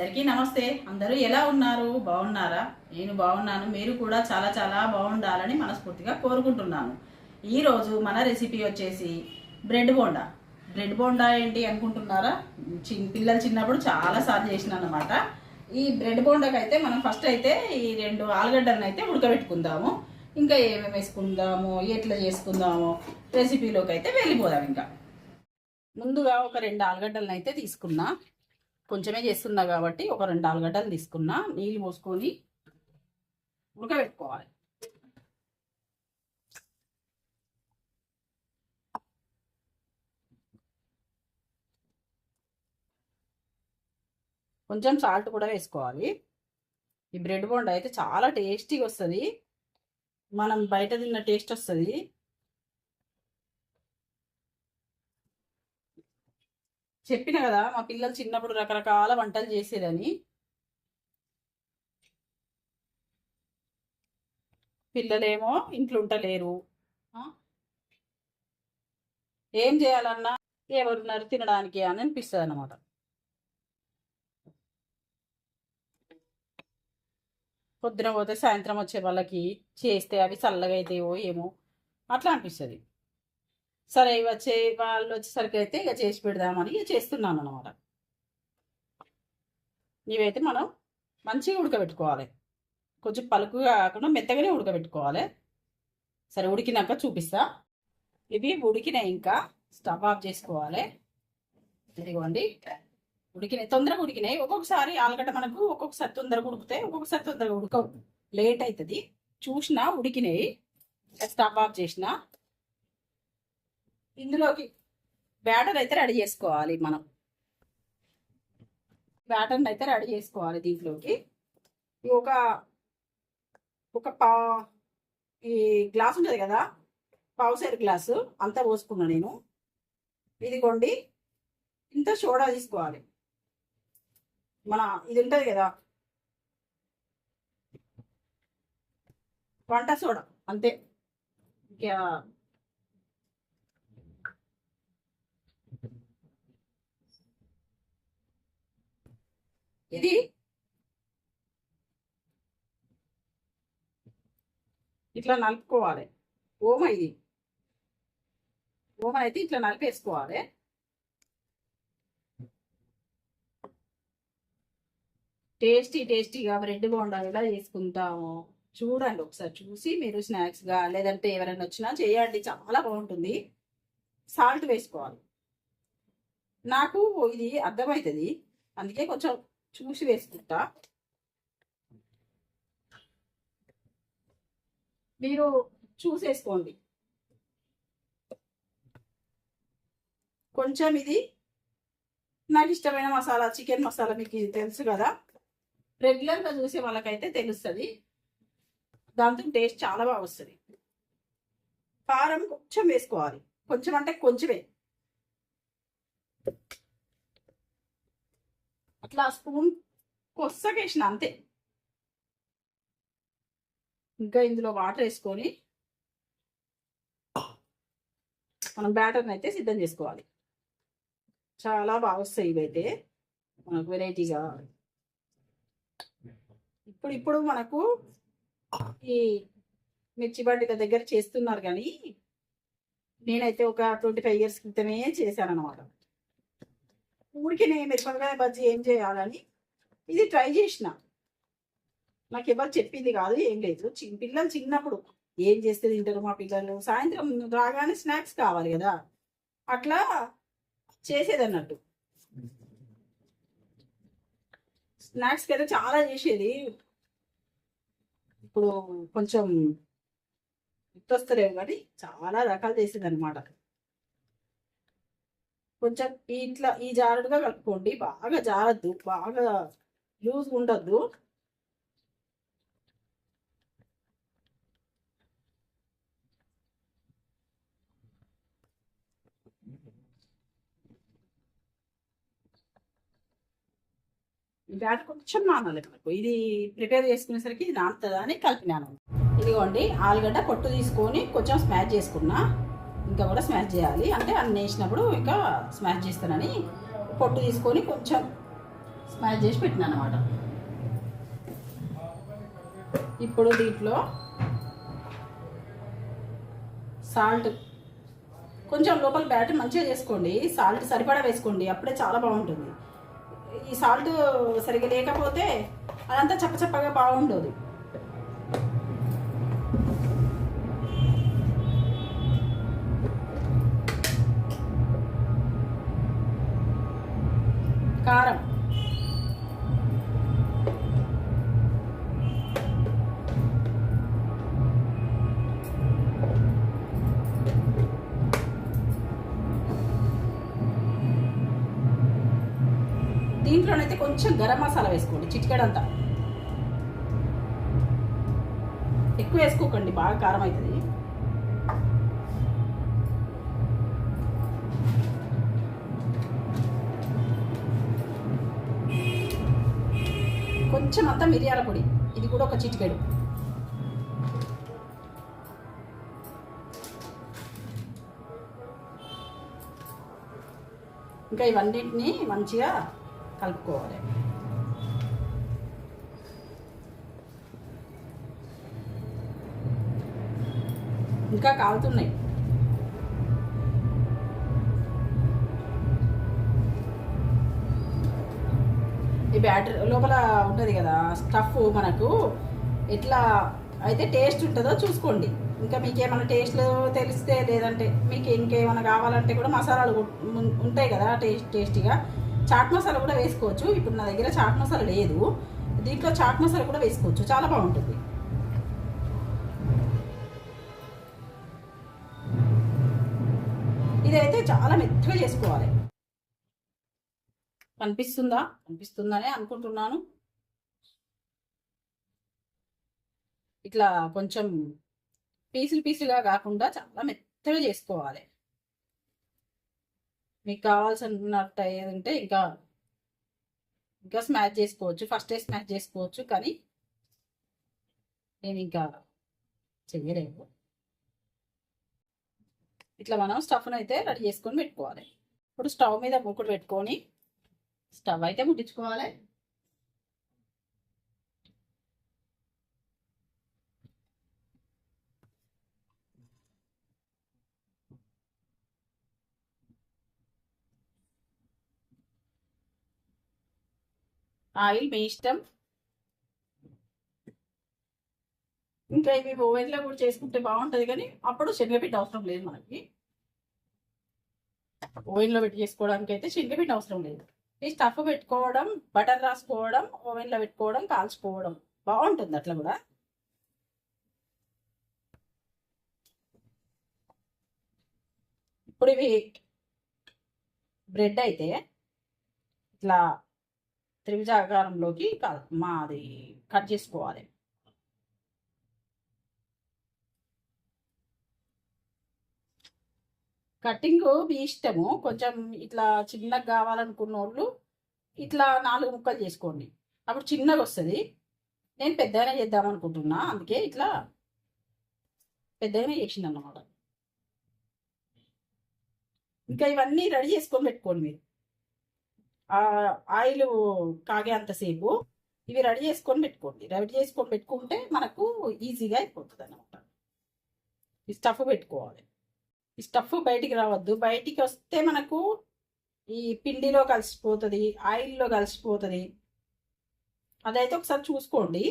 అందరికీ నమస్తే. అందరూ ఎలా ఉన్నారు? బాగున్నారా? నేను బాగున్నాను. మీరు కూడా చాలా చాలా బాగుండాలని మనస్ఫూర్తిగా కోరుకుంటున్నాను. ఈరోజు మన రెసిపీ వచ్చేసి బ్రెడ్ బోండా. బ్రెడ్ బోండా ఏంటి అనుకుంటున్నారా? చి పిల్లలు చిన్నప్పుడు చాలా సార్లు చేసినాను అనమాట ఈ బ్రెడ్ బోండాకి అయితే మనం ఫస్ట్ అయితే ఈ రెండు ఆలుగడ్డలను అయితే ఉడకబెట్టుకుందాము. ఇంకా ఏమేమి వేసుకుందాము? ఎట్లా చేసుకుందాము? రెసిపీలోకి అయితే వెళ్ళిపోదాం ఇంకా. ముందుగా ఒక రెండు ఆలుగడ్డలను అయితే తీసుకున్నా. కొంచెమే చేస్తున్నా కాబట్టి ఒక రెండు ఆలుగడ్డలు తీసుకున్నా నీళ్ళు పోసుకొని ఉడకబెట్టుకోవాలి. కొంచెం సాల్ట్ కూడా వేసుకోవాలి. ఈ బ్రెడ్ బోండా అయితే చాలా టేస్టీగా వస్తుంది. మనం బయట తిన్న టేస్ట్ వస్తుంది. చెప్పిన కదా మా పిల్లలు చిన్నప్పుడు రకరకాల వంటలు చేసేదని. పిల్లలేమో ఇంట్లో ఉంటలేరు. ఏం చేయాలన్నా ఎవరున్నారు తినడానికి అని అనిపిస్తుంది అనమాట పొద్దున పోతే సాయంత్రం వచ్చే వాళ్ళకి చేస్తే అవి చల్లగా అవుతాయో ఏమో అట్లా అనిపిస్తుంది. సరే వచ్చే వాళ్ళు వచ్చేసరికి అయితే ఇక చేసి పెడదామని ఇక చేస్తున్నాను అనమాట ఇవైతే మనం మంచిగా ఉడకబెట్టుకోవాలి. కొంచెం పలుకుగా కాకుండా మెత్తగానే ఉడకబెట్టుకోవాలి. సరే ఉడికినాక చూపిస్తా. ఇవి ఉడికినాయి ఇంకా స్టవ్ ఆఫ్ చేసుకోవాలి. ఇదిగోండి. ఉడికినాయి తొందరగా ఉడికినాయి. ఒక్కొక్కసారి ఆలుగడ్డ మనకు ఒక్కొక్కసారి తొందరగా ఉడుకుతాయి ఒక్కొక్కసారి తొందరగా ఉడక లేట్ అవుతుంది చూసినా ఉడికినాయి. స్టవ్ ఆఫ్ చేసినా. ఇందులోకి బ్యాటర్ అయితే రెడీ చేసుకోవాలి మనం. బ్యాటర్ని అయితే రెడీ చేసుకోవాలి దీంట్లోకి. ఒక ఒక పా ఈ గ్లాస్ ఉంటుంది కదా? పావుసేరు గ్లాసు. అంతా పోసుకున్నా నేను. ఇదిగోండి. ఇంత సోడా తీసుకోవాలి. మన ఇది ఉంటుంది కదా? వంట సోడా. అంతే. ఇంకా ఇది? ఇట్లా నలుపుకోవాలి. ఓమ ఇది. ఓమ అయితే ఇట్లా నలిపేసుకోవాలి. టేస్టీ టేస్టీగా బ్రెడ్ బోండా ఎలా చేసుకుంటాము. చూడండి ఒకసారి చూసి మీరు స్నాక్స్గా లేదంటే ఎవరైనా వచ్చినా చేయండి. చాలా బాగుంటుంది. సాల్ట్ వేసుకోవాలి. నాకు ఇది అర్థమవుతుంది. అందుకే కొంచెం చూసి వేసుకుంటా మీరు చూసేసుకోండి. కొంచెం ఇది నాకు ఇష్టమైన మసాలా చికెన్ మసాలా మీకు ఇది తెలుసు కదా? రెగ్యులర్గా చూసే వాళ్ళకైతే తెలుస్తుంది. దాంతో టేస్ట్ చాలా బాగా వస్తుంది. కారం కొంచెం వేసుకోవాలి. కొంచెం అంటే కొంచెమే. అట్లా స్పూన్ కొස්සకేసిన అంతే. ఇంకా ఇందులో వాటర్ వేసుకొని మనం బ్యాటర్ని అయితే సిద్ధం చేసుకోవాలి. చాలా బాగా వస్తాయి ఇవైతే. మనకు వెరైటీగా. ఇప్పుడు ఇప్పుడు మనకు ఈ మిర్చి బండిల దగ్గర చేస్తున్నారు కానీ నేనైతే ఒక ట్వంటీ ఫైవ్ ఇయర్స్ క్రితమే చేశాను అనమాట ఊరికే నేను మిరపకాయ బజ్జీ ఏం చేయాలని ఇది ట్రై చేసిన. నాకు ఎవరు చెప్పింది కాదు ఏం లేదు. చి- పిల్లలు చిన్నప్పుడు ఏం చేస్తే తింటారు మా పిల్లలు? సాయంత్రం రాగానే స్నాక్స్ కావాలి కదా. అట్లా చేసేది అన్నట్టు. స్నాక్స్ అయితే చాలా చేసేది. ఇప్పుడు కొంచెం గుర్తొస్తలేవు కానీ చాలా రకాలు చేసేది అనమాట కొంచెం ఇట్లా ఈ జారుడుగా కలుపుకోండి. బాగా జారద్దు. బాగా లూజ్ ఉండద్దు. బ్యాటర్ కొంచెం నానాలి మనకు. ఇది ప్రిపేర్ చేసుకునేసరికి ఇది నానుతుందా అని కలిపినాను. ఇదిగోండి ఆలుగడ్డ పొట్టు తీసుకొని కొంచెం స్మాష్ చేసుకున్నా. ఇంకా కూడా స్మాష్ చేయాలి. అంటే అన్ని వేసినప్పుడు ఇంకా స్మాష్ చేస్తానని పొట్టు తీసుకొని కొంచెం స్మాష్ చేసి పెట్టినా అనమాట ఇప్పుడు దీంట్లో సాల్ట్ కొంచెం లోపల బ్యాటర్ మంచిగా చేసుకోండి. సాల్ట్ సరిపడా వేసుకోండి. అప్పుడే చాలా బాగుంటుంది. ఈ సాల్ట్ సరిగ్గా లేకపోతే అదంతా చప్పచప్పగా బాగుండదు. కారం. దీంట్లోనైతే కొంచెం గరం మసాలా వేసుకోండి చిటికెడంతా. ఎక్కువ వేసుకోకండి బాగా కారం అవుతుంది. కొంచెం అంతా మిరియాల పొడి. ఇది కూడా ఒక చిటికెడు. ఇంకా ఇవన్నిటిని మంచిగా కలుపుకోవాలి. ఇంకా కాలుతున్నాయి. ఈ బ్యాటరీ లోపల ఉంటుంది కదా స్టఫ్ మనకు. ఎట్లా అయితే టేస్ట్ ఉంటుందో చూసుకోండి. ఇంకా మీకేమైనా టేస్ట్లో తెలిస్తే లేదంటే మీకు ఇంకేమైనా కావాలంటే కూడా మసాలాలు ఉంటాయి కదా టేస్ట్ టేస్టీగా చాట్ మసాలా కూడా వేసుకోవచ్చు. ఇప్పుడు నా దగ్గర చాట్ మసాలా లేదు. దీంట్లో చాట్ మసాలా కూడా వేసుకోవచ్చు. చాలా బాగుంటుంది. ఇదైతే చాలా మెత్తగా చేసుకోవాలి. కనిపిస్తుందా? కనిపిస్తుందనే అనుకుంటున్నాను. ఇట్లా కొంచెం పీసులు పీసులుగా కాకుండా చాలా మెత్తగా చేసుకోవాలి. మీకు కావాల్సినట్టు ఏదంటే ఇంకా ఇంకా స్మాష్ చేసుకోవచ్చు. ఫస్టే స్మాష్ చేసుకోవచ్చు. కానీ నేను ఇంకా చెయ్యలేదు ఇట్లా మనం స్టఫ్ను అయితే రెడీ చేసుకొని పెట్టుకోవాలి. ఇప్పుడు స్టవ్ మీద మూకుడు పెట్టుకొని స్టవ్ అయితే ముట్టించుకోవాలి. ఆయిల్ మీ ఇష్టం. ఇంకా ఇవి ఓవెన్లో కూడా చేసుకుంటే బాగుంటుంది కానీ అప్పుడు శనగపిండి అవసరం లేదు మనకి. ఓవెన్లో పెట్టి చేసుకోవడానికి అయితే శనగపిండి అవసరం లేదు. ఈ స్టఫ్ పెట్టుకోవడం బటర్ రాసుకోవడం ఓవెన్లో పెట్టుకోవడం కాల్చుకోవడం. బాగుంటుంది అట్లా కూడా. ఇప్పుడు ఇవి బ్రెడ్ అయితే ఇట్లా త్రిభుజాకారంలోకి మాది కట్ చేసుకోవాలి. కటింగ్ మీ ఇష్టము. కొంచెం ఇట్లా చిన్నగా కావాలనుకున్న వాళ్ళు ఇట్లా నాలుగు ముక్కలు చేసుకోండి. అప్పుడు చిన్నగా వస్తుంది. నేను పెద్దగానే చేద్దాం అనుకుంటున్నా. అందుకే ఇట్లా పెద్దగానే చేసింది అన్నమాట ఇంకా ఇవన్నీ రెడీ చేసుకొని పెట్టుకోండి మీరు. ఆ ఆయిల్ కాగేంతసేపు ఇవి రెడీ చేసుకొని పెట్టుకోండి. రెడీ చేసుకొని పెట్టుకుంటే మనకు ఈజీగా అయిపోతుంది అనమాట ఈ స్టఫ్ పెట్టుకోవాలి. ఈ స్టఫ్ బయటికి రావద్దు. బయటికి వస్తే మనకు ఈ పిండిలో కలిసిపోతుంది ఆయిల్లో కలిసిపోతుంది. అదైతే ఒకసారి చూసుకోండి.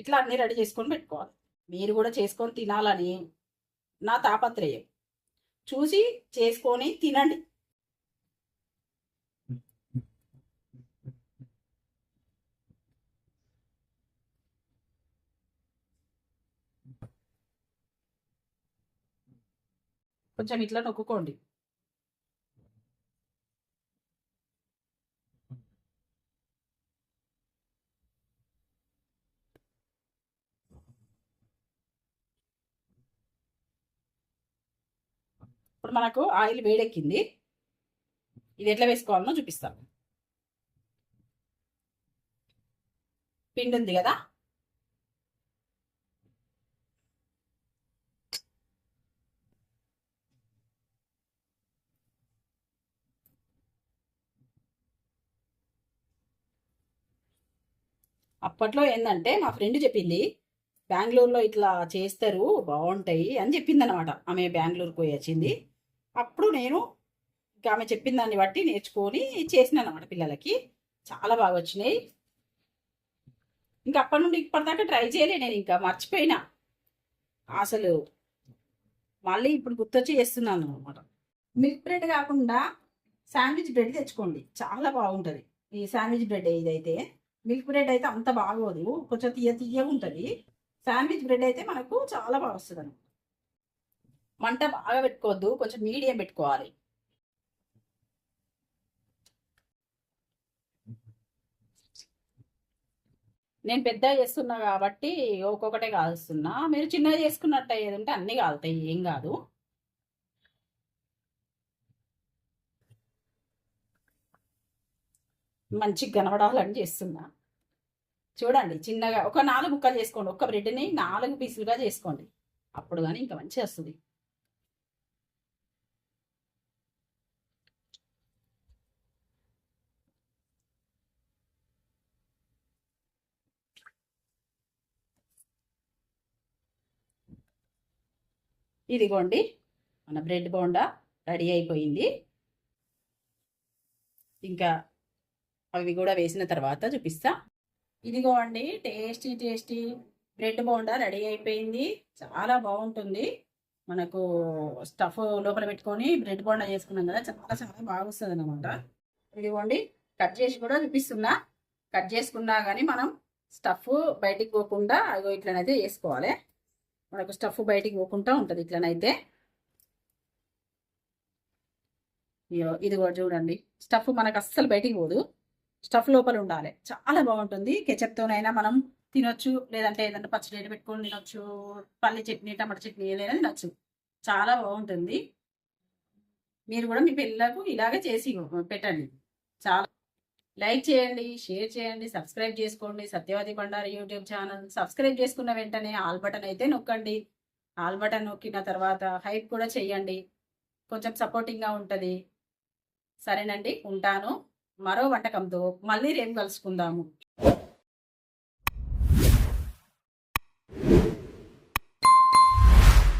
ఇట్లా అన్నీ రెడీ చేసుకొని పెట్టుకోవాలి. మీరు కూడా చేసుకొని తినాలని నా తాపత్రయం. చూసి చేసుకొని తినండి. కొంచెం ఇట్లా నొక్కుకోండి. ఇప్పుడు మనకు ఆయిల్ వేడెక్కింది. ఇది ఎట్లా వేసుకోవాలనో చూపిస్తాను. పిండి ఉంది కదా? అప్పట్లో ఏంటంటే మా ఫ్రెండ్ చెప్పింది బెంగళూరులో ఇట్లా చేస్తారు బాగుంటాయి అని చెప్పింది అనమాట ఆమె బెంగళూరుకు పోయి వచ్చింది. అప్పుడు నేను ఇంకా ఆమె చెప్పిన దాన్ని బట్టి నేర్చుకొని చేసిన అనమాట పిల్లలకి. చాలా బాగా వచ్చినాయి. ఇంకా అప్పటి నుండి ఇప్పటిదాకా ట్రై చేయలే నేను ఇంకా మర్చిపోయినా. అసలు మళ్ళీ ఇప్పుడు గుర్తొచ్చి చేస్తున్నాను అనమాట మిల్క్ బ్రెడ్ కాకుండా శాండ్విచ్ బ్రెడ్ తెచ్చుకోండి. చాలా బాగుంటుంది. ఈ శాండ్విచ్ బ్రెడ్ ఇదైతే మిల్క్ బ్రెడ్ అయితే అంత బాగోదు. కొంచెం తీయ తీయగా ఉంటుంది. శాండ్విచ్ బ్రెడ్ అయితే మనకు చాలా బాగా వస్తుంది అనమాట మంట బాగా పెట్టుకోవద్దు. కొంచెం మీడియం పెట్టుకోవాలి. నేను పెద్ద చేస్తున్నా కాబట్టి ఒక్కొక్కటే కాలుస్తున్నా. మీరు చిన్నగా చేసుకున్నట్టు అయ్యేది ఉంటే అన్నీ కాలుతాయి. ఏం కాదు. మంచిగా కనబడాలని చేస్తున్నా. చూడండి చిన్నగా ఒక నాలుగు ముక్కలు చేసుకోండి. ఒక బ్రెడ్ని నాలుగు పీసులుగా చేసుకోండి. అప్పుడు కానీ ఇంకా మంచి వస్తుంది. ఇదిగోండి మన బ్రెడ్ బోండా రెడీ అయిపోయింది. ఇంకా అవి కూడా వేసిన తర్వాత చూపిస్తా. ఇదిగో అండి tasty tasty bread bonda ready అయిపోయింది. చాలా బాగుంటుంది. మనకు స్టఫ్ లోపల పెట్టుకొని బ్రెడ్ బోండా చేసుకున్నాం కదా చాలా చాలా బాగుస్తుంది అనమాట ఇదిగోండి కట్ చేసి కూడా చూపిస్తున్నా. కట్ చేసుకున్నా కానీ మనం స్టఫ్ బయటికి పోకుండా అగో ఇట్లనైతే వేసుకోవాలి మనకు స్టఫ్ బయటికి పోకుండా ఉంటుంది ఇట్లనైతే. ఇయ్యో, ఇది కూడా చూడండి. స్టఫ్ మనకు అస్సలు బయటికి పోదు. స్టఫ్ లోపల ఉండాలి. చాలా బాగుంటుంది. కెచప్తోనైనా మనం తినొచ్చు. లేదంటే ఏదైనా పచ్చడి పెట్టుకొని తినొచ్చు. పల్లి చట్నీ టమాటా చట్నీ ఏదైనా తినొచ్చు. చాలా బాగుంటుంది. మీరు కూడా మీ పిల్లలకు ఇలాగే చేసి పెట్టండి. చాలా లైక్ చేయండి షేర్ చేయండి సబ్స్క్రైబ్ చేసుకోండి. Satyavathi Bandaru YouTube channel subscribe చేసుకున్న వెంటనే ఆల్ బటన్ అయితే నొక్కండి. ఆల్ బటన్ నొక్కిన తర్వాత హైప్ కూడా చేయండి. కొంచెం సపోర్టింగ్గా ఉంటుంది. సరేనండి. ఉంటాను. మరో వంటకంతో మళ్ళీ రేపు కలుసుకుందాము.